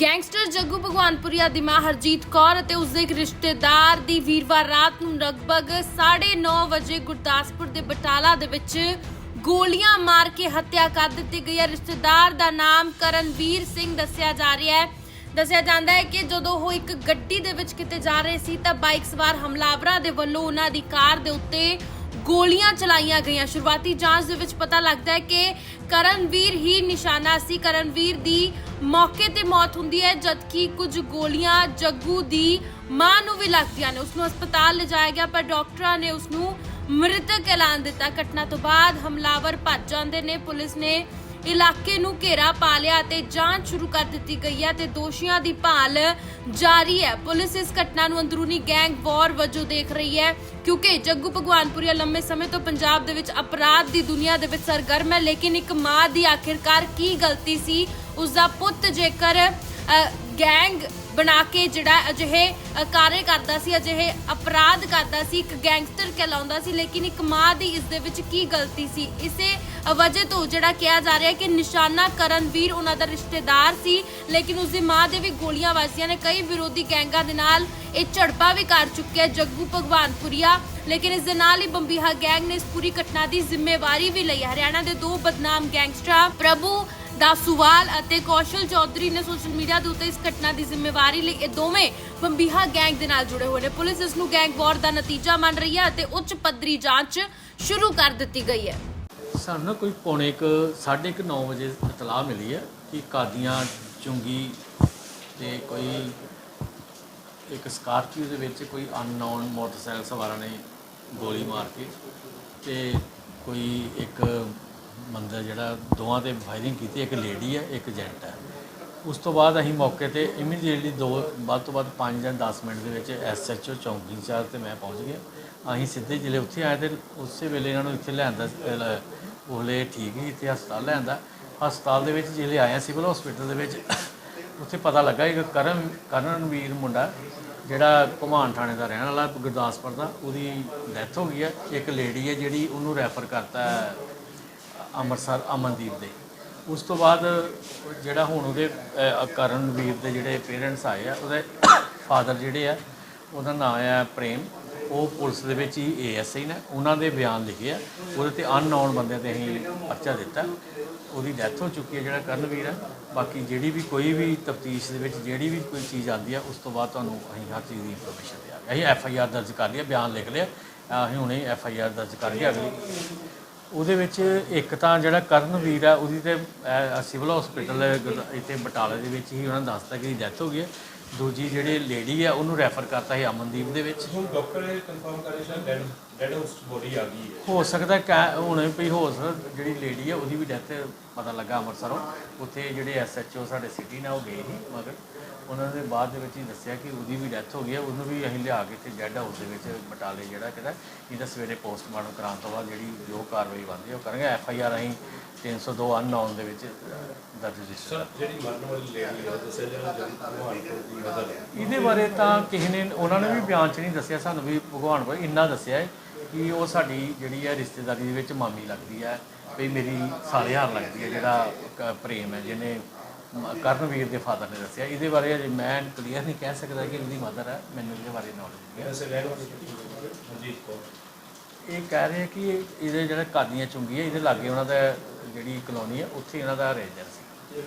Gangster Jaggu Bhagwanpuria ਦੀ ਮਾਂ ਹਰਜੀਤ ਕੌਰ ਅਤੇ ਉਸਦੇ ਇੱਕ ਰਿਸ਼ਤੇਦਾਰ ਦੀ ਵੀਰਵਾਰ ਰਾਤ ਨੂੰ ਲਗਭਗ 9:30 ਵਜੇ ਗੁਰਦਾਸਪੁਰ ਦੇ ਬਟਾਲਾ ਦੇ ਵਿੱਚ ਗੋਲੀਆਂ ਮਾਰ ਕੇ ਹੱਤਿਆ ਕਰ ਦਿੱਤੀ ਗਈ ਹੈ। ਰਿਸ਼ਤੇਦਾਰ ਦਾ ਨਾਮ ਕਰਨਵੀਰ ਸਿੰਘ ਦੱਸਿਆ ਜਾ ਰਿਹਾ ਹੈ। ਦੱਸਿਆ ਜਾਂਦਾ ਹੈ ਕਿ ਜਦੋਂ ਉਹ ਇੱਕ ਗੱਡੀ ਦੇ ਵਿੱਚ ਕਿਤੇ ਜਾ ਰਹੇ ਸੀ ਤਾਂ ਬਾਈਕ ਸਵਾਰ ਹਮਲਾਵਰਾਂ ਦੇ ਵੱਲੋਂ ਉਹਨਾਂ ਦੀ ਕਾਰ ਦੇ ਉੱਤੇ ਗੋਲੀਆਂ ਚਲਾਈਆਂ ਗਈਆਂ। ਸ਼ੁਰੂਆਤੀ ਜਾਂਚ ਦੇ ਵਿੱਚ ਪਤਾ ਲੱਗਦਾ ਹੈ ਕਿ ਕਰਨਵੀਰ ਹੀ ਨਿਸ਼ਾਨਾ ਸੀ। ਕਰਨਵੀਰ ਦੀ ਮੌਕੇ ਤੇ ਮੌਤ ਹੁੰਦੀ ਹੈ, ਜਦਕਿ ਕੁਝ ਗੋਲੀਆਂ ਜੱਗੂ ਦੀ ਮਾਂ ਨੂੰ ਵੀ ਲੱਗਦੀਆਂ ਨੇ। ਉਸ ਨੂੰ ਹਸਪਤਾਲ ਲਿਜਾਇਆ ਗਿਆ, ਪਰ ਡਾਕਟਰਾਂ ਨੇ ਉਸ ਨੂੰ ਮ੍ਰਿਤਕ ਐਲਾਨ ਦਿੱਤਾ। ਘਟਨਾ ਤੋਂ ਬਾਅਦ ਹਮਲਾਵਰ ਭੱਜ ਜਾਂਦੇ ਨੇ। ਪੁਲਿਸ ਨੇ ਇਲਾਕੇ ਨੂੰ ਘੇਰਾ ਪਾ ਲਿਆ ਤੇ ਜਾਂਚ ਸ਼ੁਰੂ ਕਰ ਦਿੱਤੀ ਗਈ ਹੈ ਤੇ ਦੋਸ਼ੀਆਂ ਦੀ ਭਾਲ ਜਾਰੀ ਹੈ। ਪੁਲਿਸ ਇਸ ਘਟਨਾ ਨੂੰ ਅੰਦਰੂਨੀ ਗੈਂਗ ਵਾਰ ਵਜੋਂ ਦੇਖ ਰਹੀ ਹੈ ਕਿਉਂਕਿ ਜੱਗੂ ਭਗਵਾਨਪੁਰੀਆ ਲੰਮੇ ਸਮੇਂ ਤੋਂ ਪੰਜਾਬ ਦੇ ਵਿੱਚ ਅਪਰਾਧ ਦੀ ਦੁਨੀਆ ਦੇ ਵਿੱਚ ਸਰਗਰਮ ਹੈ ਲੇਕਿਨ ਇੱਕ ਮਾਂ ਦੀ ਆਖਿਰਕਾਰ ਕੀ ਗਲਤੀ ਸੀ ਉਸ ਦਾ ਪੁੱਤ ਜੇਕਰ ਅ, ਗੈਂਗ ਬਣਾ ਕੇ ਜਿਹੜਾ ਅਜਿਹੇ ਕਾਰੇ ਕਰਦਾ ਸੀ, ਅਜਿਹੇ ਅਪਰਾਧ ਕਰਦਾ ਸੀ, ਇੱਕ ਗੈਂਗਸਟਰ ਕਹਿਲਾਉਂਦਾ ਸੀ, ਲੇਕਿਨ ਇੱਕ ਮਾਂ ਦੀ ਇਸ ਦੇ ਵਿੱਚ ਕੀ ਗਲਤੀ ਸੀ? ਇਸੇ ਵਜ੍ਹਾ ਤੋਂ ਜਿਹੜਾ ਕਿਹਾ ਜਾ ਰਿਹਾ ਹੈ ਕਿ ਨਿਸ਼ਾਨਾ ਕਰਨਵੀਰ ਉਹਨਾਂ ਦਾ ਰਿਸ਼ਤੇਦਾਰ ਸੀ, ਲੇਕਿਨ ਉਸ ਦੀ ਮਾਂ ਦੇ ਵੀ ਗੋਲੀਆਂ ਵੱਜਦੀਆਂ ਨੇ। ਕਈ ਵਿਰੋਧੀ ਗੈਂਗਾਂ ਦੇ ਨਾਲ ਇਹ ਝੜਪਾ ਵੀ ਕਰ ਚੁੱਕਿਆ ਜੱਗੂ ਭਗਵਾਨਪੁਰੀਆ। ਲੇਕਿਨ ਇਸ ਦੇ ਨਾਲ ਹੀ ਬੰਬੀਹਾ ਗੈਂਗ ਨੇ ਇਸ ਪੂਰੀ ਘਟਨਾ ਦੀ ਜ਼ਿੰਮੇਵਾਰੀ ਵੀ ਲਈ ਹਰਿਆਣਾ ਦੇ ਦੋ ਬਦਨਾਮ ਗੈਂਗਸਟਰਾਂ, ਪ੍ਰਭੂ ਦਾਸੂਵਾਲ ਅਤੇ ਕੌਸ਼ਲ ਚੌਧਰੀ ਨੇ ਸੋਸ਼ਲ ਮੀਡੀਆ ਦੇ ਉੱਤੇ ਇਸ ਘਟਨਾ ਦੀ ਜ਼ਿੰਮੇਵਾਰੀ ਲਈ ਇਹ ਦੋਵੇਂ ਬੰਬੀਹਾ ਗੈਂਗ ਦੇ ਨਾਲ ਜੁੜੇ ਹੋਏ ਨੇ। ਪੁਲਿਸ ਇਸ ਨੂੰ ਗੈਂਗ ਵਾਰ ਦਾ ਨਤੀਜਾ ਮੰਨ ਰਹੀ ਹੈ ਅਤੇ ਉੱਚ ਪੱਧਰੀ ਜਾਂਚ ਸ਼ੁਰੂ ਕਰ ਦਿੱਤੀ ਗਈ ਹੈ। ਸਾਨੂੰ ਨਾ ਕੋਈ ਪੌਣੇ ਕੁ, ਸਾਢੇ ਕੁ 9 ਵਜੇ ਇਤਲਾਹ ਮਿਲੀ ਹੈ ਕਿ ਕਾਦੀਆਂ ਚੁੰਗੀ ਤੇ ਕੋਈ ਇੱਕ ਸਕਾਰਪੀਓ ਦੇ ਵਿੱਚ ਕੋਈ ਅਨਨੋਨ ਮੋਟਰਸਾਈਕਲ ਸਵਾਰਾਂ ਨੇ ਗੋਲੀ ਮਾਰ ਕੇ ਤੇ ਕੋਈ ਇੱਕ ਬੰਦਾ ਜਿਹੜਾ ਦੋਵਾਂ ਤੇ ਫਾਇਰਿੰਗ ਕੀਤੀ, ਇੱਕ ਲੇਡੀ ਹੈ, ਇੱਕ ਜੈਂਟ ਹੈ। ਉਸ ਤੋਂ ਬਾਅਦ ਅਸੀਂ ਮੌਕੇ ਤੇ ਇਮੀਡੀਏਟਲੀ ਦੋ, ਵੱਧ ਤੋਂ ਵੱਧ 5 ਜਾਂ 10 ਮਿੰਟ ਦੇ ਵਿੱਚ ਐਸਐਚਓ ਚੌਂਕੀ ਇੰਚਾਰਜ ਤੇ ਮੈਂ ਪਹੁੰਚ ਗਿਆ। ਅਸੀਂ ਸਿੱਧੇ ਜ਼ਿਲ੍ਹੇ ਉੱਥੇ ਆਏ ਤੇ ਉਸੇ ਵੇਲੇ ਇਹਨਾਂ ਨੂੰ ਇੱਥੇ ਲਿਆਂਦਾ ਉਹਲੇ ਠੀਕ ਹੀ ਇੱਥੇ ਹਸਪਤਾਲ ਲਿਆਂਦਾ। ਹਸਪਤਾਲ ਦੇ ਵਿੱਚ ਜਿਹੜੇ ਆਏ ਸਿਵਲ ਹਸਪੀਟਲ ਦੇ ਵਿੱਚ, ਉੱਥੇ ਪਤਾ ਲੱਗਾ ਕਿ ਕਰਨ, ਕਰਨਵੀਰ ਮੁੰਡਾ, ਜਿਹੜਾ ਘੁਮਾਨ ਥਾਣੇ ਦਾ ਰਹਿਣ ਵਾਲਾ ਗੁਰਦਾਸਪੁਰ ਦਾ, ਉਹਦੀ ਡੈਥ ਹੋ ਗਈ ਹੈ। ਇੱਕ ਲੇਡੀ ਹੈ ਜਿਹੜੀ ਉਹਨੂੰ ਰੈਫਰ ਕਰਤਾ ਅੰਮ੍ਰਿਤਸਰ ਅਮਨਦੀਪ ਦੇ। ਉਸ ਤੋਂ ਬਾਅਦ ਜਿਹੜਾ ਹੁਣ ਉਹਦੇ ਕਰਨਵੀਰ ਦੇ ਜਿਹੜੇ ਪੇਰੈਂਟਸ ਆਏ ਆ, ਉਹਦੇ ਫਾਦਰ ਜਿਹੜੇ ਆ, ਉਹਦਾ ਨਾਮ ਆ ਪ੍ਰੇਮ। ਉਹ ਪੁਲਿਸ ਦੇ ਵਿੱਚ ਹੀ ਏਐਸਆਈ ਨੇ। ਉਹਨਾਂ ਦੇ ਬਿਆਨ ਲਿਖੇ ਆ। ਉਹਦੇ ਤੇ ਅਨਨੋਨ ਬੰਦੇ ਤੇ ਅਸੀਂ ਪਰਚਾ ਦਿੱਤਾ। ਉਹਦੀ ਡੈਥ ਹੋ ਚੁੱਕੀ ਹੈ ਜਿਹੜਾ ਕਰਨਵੀਰ ਹੈ ਬਾਕੀ ਜਿਹੜੀ ਵੀ ਕੋਈ ਵੀ ਤਫਤੀਸ਼ ਦੇ ਵਿੱਚ ਜਿਹੜੀ ਵੀ ਕੋਈ ਚੀਜ਼ ਆਉਂਦੀ ਆ, ਉਸ ਤੋਂ ਬਾਅਦ ਤੁਹਾਨੂੰ ਅਸੀਂ ਹਰ ਚੀਜ਼ ਦੀ ਇਨਫੋਰਮੇਸ਼ਨ ਦਿਆਂਗੇ। ਅਸੀਂ ਐਫ ਆਈ ਆਰ ਦਰਜ ਕਰ ਲਈ ਬਿਆਨ ਲਿਖ ਲਿਆ। ਅਸੀਂ ਹੁਣੇ ਐਫ ਆਈ ਆਰ ਦਰਜ ਕਰ ਲਈ ਅਗਲੀ। ਉਹਦੇ ਵਿੱਚ ਇੱਕ ਤਾਂ ਜਿਹੜਾ ਕਰਨਵੀਰ ਆ ਉਹਦੀ ਤੇ ਅਹ, ਸਿਵਲ ਹਸਪੀਟਲ ਇੱਥੇ ਬਟਾਲੇ ਦੇ ਵਿੱਚ ਹੀ ਉਹਨਾਂ ਨੇ ਦੱਸਤਾ ਕਿ ਡੈਥ ਹੋ ਗਈ ਹੈ। ਦੂਜੀ ਜਿਹੜੀ ਲੇਡੀ ਆ ਉਹਨੂੰ ਰੈਫਰ ਕਰਤਾ ਸੀ ਅਮਨਦੀਪ ਦੇ ਵਿੱਚ। ਹੁਣ ਡਾਕਟਰ ਨੇ ਕਨਫਰਮ ਕਰਿਆ ਕਿ ਡੈਡ ਡੈਡ ਹਾਊਸ ਬੋਡੀ ਆ ਗਈ ਹੈ। ਹੋ ਸਕਦਾ ਕਿ ਹੁਣ ਵੀ ਹੋ ਸਕਦਾ ਜਿਹੜੀ ਲੇਡੀ ਆ ਉਹਦੀ ਵੀ ਡੈਥ ਪਤਾ ਲੱਗਾ ਅੰਮ੍ਰਿਤਸਰੋਂ। ਉੱਥੇ ਜਿਹੜੇ ਐਸਐਚਓ ਸਾਡੇ ਸਿਟੀ ਨਾਲ ਉਹ ਗਏ ਸੀ ਮਗਰ। ਉਹਨਾਂ ਦੇ ਬਾਅਦ ਦੇ ਵਿੱਚ ਹੀ ਦੱਸਿਆ ਕਿ ਉਹਦੀ ਵੀ ਡੈਥ ਹੋ ਗਈ ਹੈ। ਉਹਨੂੰ ਵੀ ਅਸੀਂ ਲਿਆ ਕੇ ਇੱਥੇ ਡੈੱਡ ਹਾਊਸ ਦੇ ਵਿੱਚ ਬਟਾਲੇ ਜਿਹੜਾ ਕਿਹਦਾ ਇਹਦਾ ਸਵੇਰੇ ਪੋਸਟਮਾਰਟਮ ਕਰਾਉਣ ਤੋਂ ਬਾਅਦ ਜਿਹੜੀ ਜੋ ਕਾਰਵਾਈ ਬਣਦੀ ਹੈ ਉਹ ਕਰਾਂਗੇ ਐਫ ਆਈ ਆਰ ਅਸੀਂ 302 ਅਨਨੋਨ ਦੇ ਵਿੱਚ ਦਰਜ ਰਜਿਸਟਰ ਸਰ ਜਿਹੜੀ ਮਰਨ ਵਾਲੀ ਲੇਡੀ ਹੈ ਦੱਸਿਆ ਜਾ ਰਿਹਾ ਜਿਹੜੀ ਭਗਵਾਨਪੁਰ ਦੀ ਮਦਰ ਹੈ। ਇਹਦੇ ਬਾਰੇ ਤਾਂ ਕਿਸੇ ਨੇ ਉਹਨਾਂ ਨੇ ਵੀ ਬਿਆਨ 'ਚ ਨਹੀਂ ਦੱਸਿਆ। ਸਾਨੂੰ ਵੀ ਭਗਵਾਨ ਕੋਲ ਇੰਨਾ ਦੱਸਿਆ ਹੈ ਕਿ ਉਹ ਸਾਡੀ ਜਿਹੜੀ ਹੈ ਰਿਸ਼ਤੇਦਾਰੀ ਦੇ ਵਿੱਚ ਮਾਮੀ ਲੱਗਦੀ ਹੈ। ਵੀ ਮੇਰੀ ਸਾਲਿਆਰ ਲੱਗਦੀ ਹੈ ਜਿਹੜਾ ਪ੍ਰੇਮ ਹੈ ਜਿਹਨੇ ਕਰਨਵੀਰ ਦੇ ਫਾਦਰ ਨੇ ਦੱਸਿਆ। ਇਹਦੇ ਬਾਰੇ ਅਜੇ ਮੈਂ ਕਲੀਅਰ ਨਹੀਂ ਕਹਿ ਸਕਦਾ ਕਿ ਇਹਦੀ ਮਦਰ ਹੈ ਮੈਨੂੰ ਇਹਦੇ ਬਾਰੇ ਨੌਲੇਜ ਨਹੀਂ ਹੈ। ਇਹ ਕਹਿ ਰਹੇ ਕਿ ਇਹ- ਇਹਦੇ ਜਿਹੜਾ ਕਾਦੀਆਂ ਚੁੰਗੀ ਹੈ ਇਹਦੇ ਲਾਗੇ ਉਹਨਾਂ ਦਾ ਜਿਹੜੀ ਕਲੋਨੀ ਹੈ ਉੱਥੇ ਇਹਨਾਂ ਦਾ ਰੇਜਰ ਸੀ।